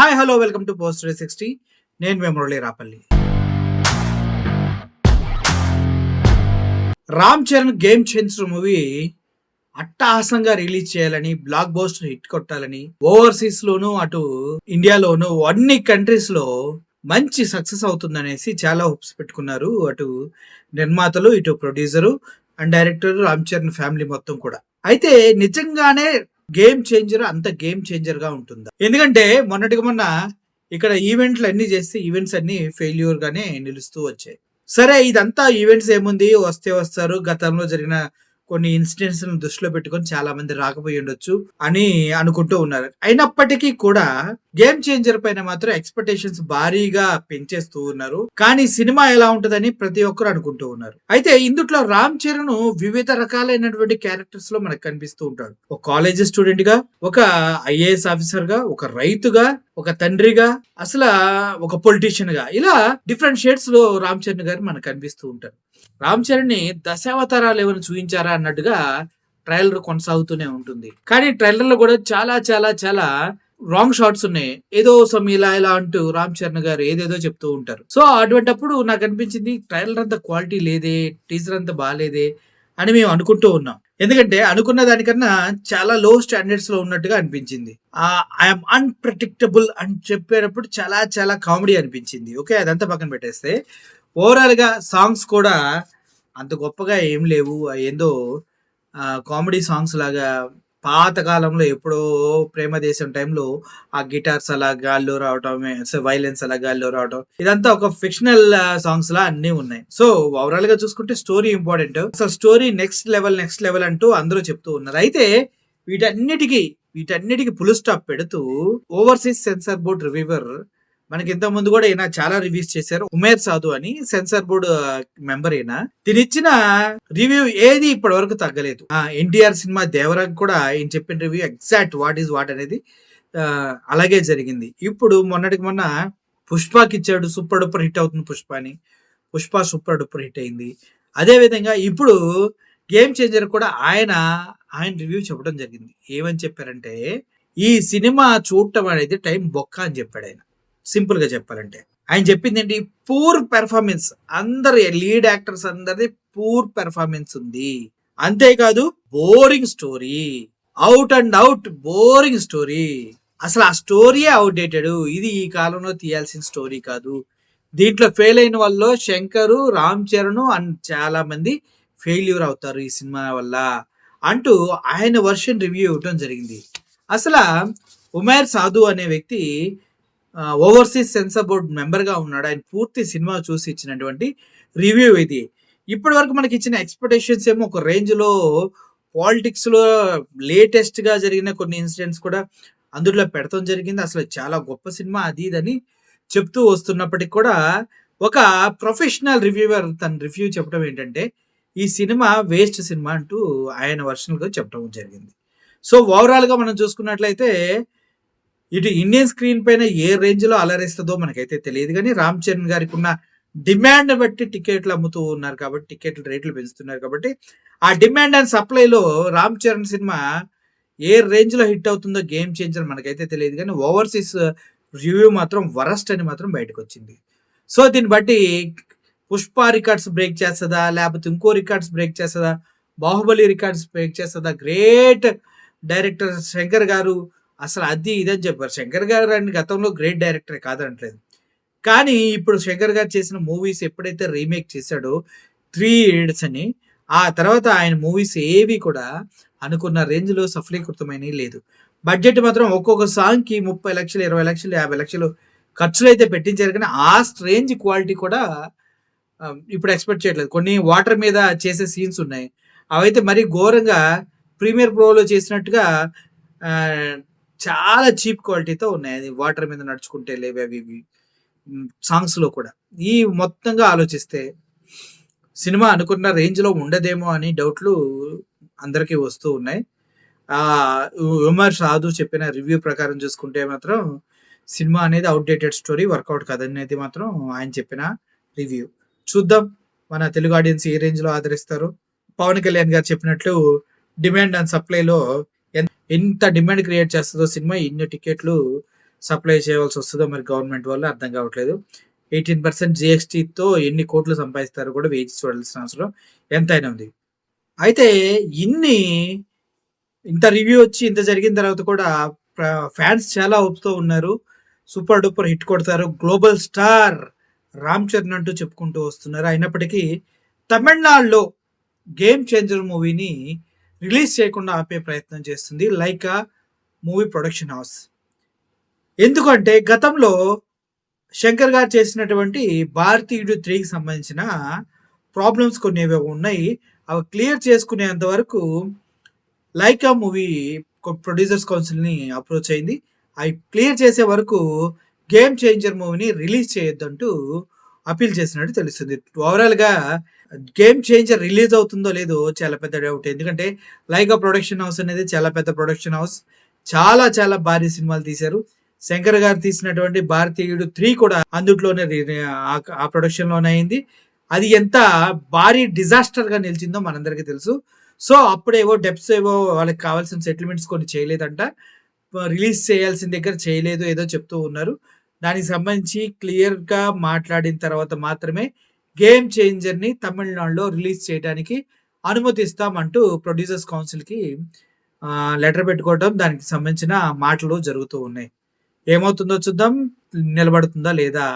Hi hello welcome to post sixty నేను మీ Rapalli. Ram Charan Game Changer movie అట్టహాసంగా release చేయాలని blockbuster hit కొట్టాలని overseas లోను అటు ఇండియాలోను అన్ని కంట్రీస్లో మంచి సక్సెస్ అవుతుందనేసి చాలా హోప్స్ పెట్టుకున్నారు అటు నిర్మాతలు ఇటు producer and director Ram Charan family మొత్తం కూడా. అయితే నిజంగానే గేమ్ చేంజర్ అంత గేమ్ చేంజర్గా ఉంటుందా? ఎందుకంటే మొన్నటికి మొన్న ఇక్కడ ఈవెంట్లు అన్ని చేస్తే ఈవెంట్స్ అన్ని ఫెయిల్యూర్ గానే నిలుస్తూ వచ్చాయి. సరే ఇదంతా ఈవెంట్స్ ఏముంది? వస్తే వస్తారు. గతంలో జరిగిన కొన్ని ఇన్సిడెంట్స్ దృష్టిలో పెట్టుకొని చాలా మంది రాకపోయి ఉండొచ్చు అని అనుకుంటూ ఉన్నారు. అయినప్పటికీ కూడా గేమ్ చేంజర్ పైన మాత్రం ఎక్స్పెక్టేషన్స్ భారీగా పెంచేస్తూ ఉన్నారు. కానీ సినిమా ఎలా ఉంటదని ప్రతి ఒక్కరు అనుకుంటూ ఉన్నారు. అయితే ఇందుట్లో రామ్ చరణ్ వివిధ రకాలైనటువంటి క్యారెక్టర్స్లో మనకు కనిపిస్తూ ఉంటాడు. ఒక కాలేజ్ స్టూడెంట్గా ఒక ఐఏఎస్ ఆఫీసర్గా ఒక రైతుగా ఒక తండ్రిగా అసలు ఒక పొలిటీషియన్గా. ఇలా డిఫరెంట్ షేడ్స్లో రామ్ చరణ్ గారు మనకు కనిపిస్తూ ఉంటారు. రామ్ చరణ్ని దశావతారాలు ఏమైనా చూపించారా అన్నట్టుగా ట్రైలర్ కొనసాగుతూనే ఉంటుంది. కానీ ట్రైలర్లో కూడా చాలా చాలా చాలా రాంగ్ షాట్స్ ఉన్నాయి. ఏదో సమ్ ఇలా ఇలా అంటూ రామ్ చరణ్ గారు ఏదేదో చెప్తూ ఉంటారు. సో అటువంటప్పుడు నాకు అనిపించింది ట్రైలర్ అంత క్వాలిటీ లేదే టీజర్ అంత బాగాలేదే అని మేము అనుకుంటూ ఉన్నాం. ఎందుకంటే అనుకున్న దానికన్నా చాలా లో స్టాండర్డ్స్లో ఉన్నట్టుగా అనిపించింది. ఐఎమ్ అన్ప్రెడిక్టబుల్ అని చెప్పేటప్పుడు చాలా చాలా కామెడీ అనిపించింది. ఓకే అదంతా పక్కన పెట్టేస్తే ఓవరాల్గా సాంగ్స్ కూడా అంత గొప్పగా ఏం లేవు. ఏందో కామెడీ సాంగ్స్ లాగా పాత కాలంలో ఎప్పుడో ప్రేమ దేశం టైంలో ఆ గిటార్స్ అలా గాల్లో రావటం వైలెన్స్ అలా గాల్లో రావటం ఇదంతా ఒక ఫిక్షనల్ సాంగ్స్ లా అన్ని ఉన్నాయి. సో ఓవరాల్గా చూసుకుంటే స్టోరీ ఇంపార్టెంట్. అసలు story next level next level అంటూ అందరూ చెప్తూ ఉన్నారు. అయితే వీటన్నిటికీ వీటన్నిటికీ పులు స్టాప్ పెడుతూ ఓవర్సీస్ సెన్సార్ బోర్డ్ రివ్యూవర్ మనకి ఇంత ముందు కూడా ఈయన చాలా రివ్యూస్ చేశారు. ఉమేర్ సాధు అని సెన్సార్ బోర్డు మెంబర్ ఈయన. తినిచ్చిన రివ్యూ ఏది ఇప్పటి వరకు తగ్గలేదు ఎన్టీఆర్ సినిమా దేవరాకు కూడా ఈయన చెప్పిన review exact what is what అనేది అలాగే జరిగింది. ఇప్పుడు మొన్నటికి మొన్న పుష్పకి ఇచ్చాడు సూపర్ డూపర్ హిట్ అవుతుంది పుష్ప అని పుష్ప సూపర్ డూపర్ హిట్ అయింది. అదేవిధంగా ఇప్పుడు గేమ్ చేంజర్ కూడా ఆయన ఆయన రివ్యూ చెప్పడం జరిగింది. ఏమని చెప్పారంటే ఈ సినిమా చూడటం అనేది టైం బొక్క అని చెప్పాడు ఆయన. సింపుల్గా చెప్పాలంటే. ఆయన చెప్పింది ఏంటి పూర్ పెర్ఫార్మెన్స్. అందరి లీడ్ యాక్టర్స్ అందరిది పూర్ పెర్ఫార్మెన్స్ ఉంది. అంతేకాదు boring story. Out and out boring story. అసలు ఆ స్టోరీయే అవుట్డేటెడ్. ఇది ఈ కాలంలో తీయాల్సిన స్టోరీ కాదు. దీంట్లో ఫెయిల్ అయిన వాళ్ళు శంకరు రామ్ చరణ్ అండ్ చాలా మంది ఫెయిల్యూర్ అవుతారు ఈ సినిమా వల్ల. అంటూ ఆయన వర్షన్ రివ్యూ ఇవ్వటం జరిగింది. అసలు ఉమేర్ సాధు అనే వ్యక్తి ఓవర్సీస్ సెన్సార్ బోర్డ్ మెంబర్గా ఉన్నాడు. ఆయన పూర్తి సినిమా చూసి ఇచ్చినటువంటి రివ్యూ ఇది. ఇప్పటి వరకు మనకి ఇచ్చిన ఎక్స్పెక్టేషన్స్ ఏమో ఒక రేంజ్లో పాలిటిక్స్లో లేటెస్ట్గా జరిగిన కొన్ని ఇన్సిడెంట్స్ కూడా అందులో పెడతాం జరిగింది. అసలు చాలా గొప్ప సినిమా అది ఇదని చెప్తూ వస్తున్నప్పటికి కూడా ఒక ప్రొఫెషనల్ రివ్యూవర్ తన రివ్యూ చెప్పడం ఏంటంటే ఈ సినిమా వేస్ట్ సినిమా అంటూ ఆయన వర్షన్గా చెప్పడం జరిగింది. సో ఓవరాల్గా మనం చూసుకున్నట్లయితే ఇటు ఇండియన్ స్క్రీన్ పైన ఏ రేంజ్లో అలరిస్తుందో మనకైతే తెలియదు కానీ రామ్ చరణ్ గారికి ఉన్న డిమాండ్ బట్టి టికెట్లు అమ్ముతూ ఉన్నారు కాబట్టి టికెట్లు రేట్లు పెంచుతున్నారు కాబట్టి ఆ డిమాండ్ అండ్ సప్లైలో రామ్ చరణ్ సినిమా ఏ రేంజ్లో హిట్ అవుతుందో గేమ్ చేంజర్ మనకైతే తెలియదు కానీ ఓవర్సీస్ రివ్యూ మాత్రం వరస్ట్ అని మాత్రం బయటకు వచ్చింది సో దీన్ని బట్టి పుష్ప రికార్డ్స్ బ్రేక్ చేస్తుందా లేకపోతే ఇంకో రికార్డ్స్ బ్రేక్ చేస్తుందా బాహుబలి రికార్డ్స్ బ్రేక్ చేస్తుందా గ్రేట్ డైరెక్టర్ శంకర్ గారు అసలు అది ఇదని చెప్పారు. శంకర్ గారు అని గతంలో గ్రేట్ డైరెక్టర్ కాదనట్లేదు. కానీ ఇప్పుడు శంకర్ గారు చేసిన మూవీస్ ఎప్పుడైతే రీమేక్ చేశాడో త్రీ ఇయర్స్ అని ఆ తర్వాత ఆయన మూవీస్ ఏవి కూడా అనుకున్న రేంజ్లో సఫలీకృతమైనవి లేదు. బడ్జెట్ మాత్రం ఒక్కొక్క సాంగ్కి ముప్పై లక్షలు ఇరవై లక్షలు యాభై లక్షలు ఖర్చులు అయితే పెట్టించారు. కానీ ఆ స్ట్రేంజ్ క్వాలిటీ కూడా ఇప్పుడు ఎక్స్పెక్ట్ చేయట్లేదు. కొన్ని వాటర్ మీద చేసే సీన్స్ ఉన్నాయి. అవైతే మరీ ఘోరంగా ప్రీమియర్ ప్రోలో చేసినట్టుగా చాలా చీప్ క్వాలిటీతో ఉన్నాయి. అది వాటర్ మీద నడుచుకుంటే లేవి అవి ఇవి. సాంగ్స్లో కూడా. ఈ మొత్తంగా ఆలోచిస్తే సినిమా అనుకున్న రేంజ్లో ఉండదేమో అని డౌట్లు అందరికీ వస్తూ ఉన్నాయి. ఆ ఉమర్ సాధు చెప్పిన రివ్యూ ప్రకారం చూసుకుంటే మాత్రం సినిమా అనేది అవుట్డేటెడ్ స్టోరీ వర్కౌట్ కదనేది మాత్రం ఆయన చెప్పిన రివ్యూ. చూద్దాం. మన తెలుగు ఆడియన్స్ ఏ రేంజ్లో ఆదరిస్తారు? పవన్ కళ్యాణ్ గారు చెప్పినట్లు డిమాండ్ అండ్ సప్లైలో ఎంత డిమాండ్ క్రియేట్ చేస్తుందో సినిమా ఇన్ని టికెట్లు సప్లై చేయవలసి వస్తుందో మరి గవర్నమెంట్ వల్ల అర్థం కావట్లేదు. ఎయిటీన్ పర్సెంట్ జిఎస్టీతో ఎన్ని కోట్లు సంపాదిస్తారో కూడా వేచి చూడాల్సిన అవసరం ఎంతైనా ఉంది. అయితే ఇన్ని ఇంత రివ్యూ వచ్చి ఇంత జరిగిన తర్వాత కూడా ఫ్యాన్స్ చాలా హోప్స్తో ఉన్నారు. సూపర్ డూపర్ హిట్ కొడతారు. గ్లోబల్ స్టార్ రామ్ చరణ్ అంటూ చెప్పుకుంటూ వస్తున్నారు. అయినప్పటికీ తమిళనాడులో గేమ్ చేంజర్ మూవీని రిలీజ్ చేయకుండా ఆపే ప్రయత్నం చేస్తుంది లైక్ మూవీ ప్రొడక్షన్ హౌస్. ఎందుకంటే గతంలో శంకర్ గారు చేసినటువంటి భారతీయుడు త్రీకి సంబంధించిన ప్రాబ్లమ్స్ కొన్ని ఏవో ఉన్నాయి. అవి క్లియర్ చేసుకునేంత వరకు లైకా మూవీ ప్రొడ్యూసర్స్ కౌన్సిల్ని అప్రోచ్ అయింది. అవి క్లియర్ చేసే వరకు గేమ్ చేంజర్ మూవీని రిలీజ్ చేయొద్దంటూ అపీల్ చేసినట్టు తెలుస్తుంది. ఓవరాల్గా గేమ్ చేంజర్ రిలీజ్ అవుతుందో లేదో చాలా పెద్ద డౌట్ ఎందుకంటే లైక్ ప్రొడక్షన్ హౌస్ అనేది చాలా పెద్ద ప్రొడక్షన్ హౌస్ చాలా చాలా భారీ సినిమాలు తీశారు. శంకర్ గారు తీసినటువంటి భారతీయుడు త్రీ కూడా అందుట్లోనే ఆ- ఆ ప్రొడక్షన్లోనే అయింది. అది ఎంత భారీ డిజాస్టర్గా నిలిచిందో మనందరికీ తెలుసు. సో అప్పుడేవో డెప్స్ ఏవో వాళ్ళకి కావాల్సిన సెటిల్మెంట్స్ కొన్ని చేయలేదంట. రిలీజ్ చేయాల్సిన దగ్గర చేయలేదు ఏదో చెప్తూ ఉన్నారు. దానికి సంబంధించి క్లియర్గా మాట్లాడిన తర్వాత మాత్రమే గేమ్ చేంజర్ని తమిళనాడులో రిలీజ్ చేయడానికి అనుమతిస్తామంటూ ప్రొడ్యూసర్స్ కౌన్సిల్కి లెటర్ పెట్టుకోవడం దానికి సంబంధించిన మాటలు జరుగుతూ ఉన్నాయి. ఏమవుతుందో చూద్దాం. నిలబడుతుందా లేదా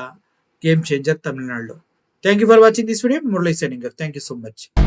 గేమ్ చేంజర్ తమిళనాడులో. Thank you for watching this video. Murali signing thank you so much.